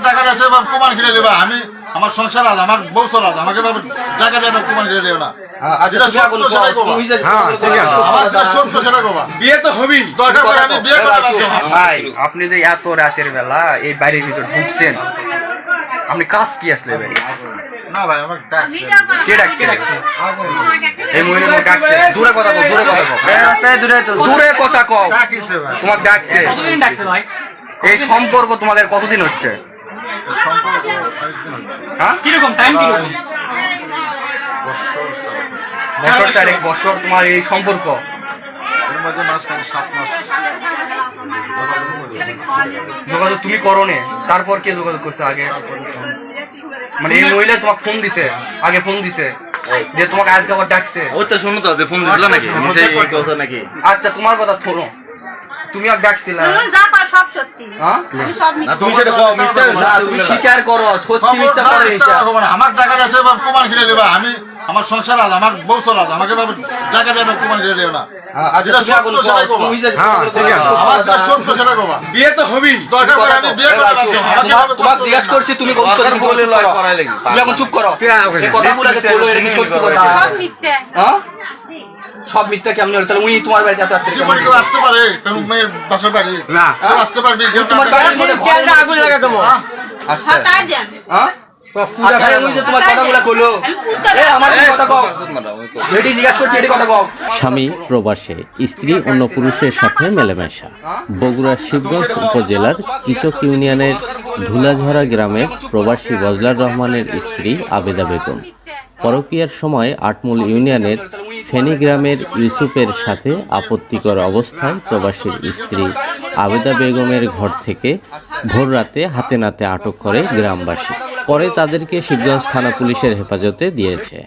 টাকা আছে এবার প্রমাণ কিনে নেবা। আমি আমার সংসার আছে আমার বউ চলাজ আমাকে এবার টাকা দিয়ে প্রমাণ কিনে নেবে না। আচ্ছা হ্যাঁ, আছে। রাখব ভাই আপনি যে এত রাতের বেলা এই বাড়ির ভিতর ঢুকছেন আপনি কাজ কি আসলে ভাই না ভাই আমার কে ডাকছে? এই মহিলা তোমাকে ডাকছে। দূরে কথা কও দূরে কথা কও দূরে কথা কও। ডাকিছে ভাই। তোমাকে ডাকছে। কতদিন ডাকছে ভাই? এই সম্পর্ক তোমাদের কতদিন হচ্ছে? সম্পর্ক অনেকদিন হচ্ছে হ্যাঁ? কীরকম? টাইম কীরকম? বছর বছর। বছর চারেক বছর তোমার এই সম্পর্ক? এর মধ্যে মাঝখানে সাত মাস। যোগাযোগ তুমি করো নে তারপর কে যোগাযোগ করছে আগে? মানে এই মহিলা তোমাকে ফোন দিছে আগে ফোন দিছে যে তোমাকে আজকে আবার ডাকছে। ওই তো শুনো তো ফোন দিছিল নাকি নাকি? আচ্ছা তোমার কথা শোনো। তুমি আর ডাকছিলে তুমি যা কর সব সত্যি। হ্যাঁ? আমি সব না তুমি সেটা কও মিথ্যা তুমি স্বীকার করো সত্যি মিথ্যা করে হিসাব আমার টাকা আছে এবার প্রমাণ কিনে নেবা আমি আমার সংসার আছে আমার বউ আমাকে প্রমাণ কিনে না। আচ্ছা হ্যাঁ, বিয়ে তো আমাকে এভাবে তোমাকে জিজ্ঞাসা করছি তুমি বলে চুপ লয় করো। তুমি এখন চুপ করো। ঠিক আছে, ওকে। এই কথাগুলোকে তোলো এটা কি সত্যি কথা? সব মিথ্যে হ্যাঁ কেমন হলো? তাহলে উনি তোমার বাড়িতে এত রাত্রে কেমন কেউ আসতে পারে মেয়ের বাসার বাড়ি। না। কেউ আসতে পারবি তোমার বাড়ির পারবি। মধ্যে আগুন লাগা দেবো হ্যাঁ? দেন। হ্যাঁ? আর তাহলে উনি যে তোমার কথাগুলো কইলো এই আমার কি কথা কও। যেটি জিজ্ঞাসা করছি এটি কথা কও। স্বামী প্রবাসে স্ত্রী অন্য পুরুষের সাথে মেলামেশা। বগুড়ার শিবগঞ্জ উপজেলার কৃতক ইউনিয়নের ধুলাঝরা গ্রামের প্রবাসী বজলার রহমানের স্ত্রী আবেদা বেগম। পরকীয়ার সময় আটমূল ইউনিয়নের ফেনী গ্রামের ইউসুফের সাথে আপত্তিকর অবস্থায় প্রবাসীর স্ত্রী আবেদা বেগমের ঘর থেকে ভোর রাতে হাতে নাতে আটক করে গ্রামবাসী। পরে তাদেরকে শিবগঞ্জ থানা পুলিশের হেফাজতে দিয়েছে।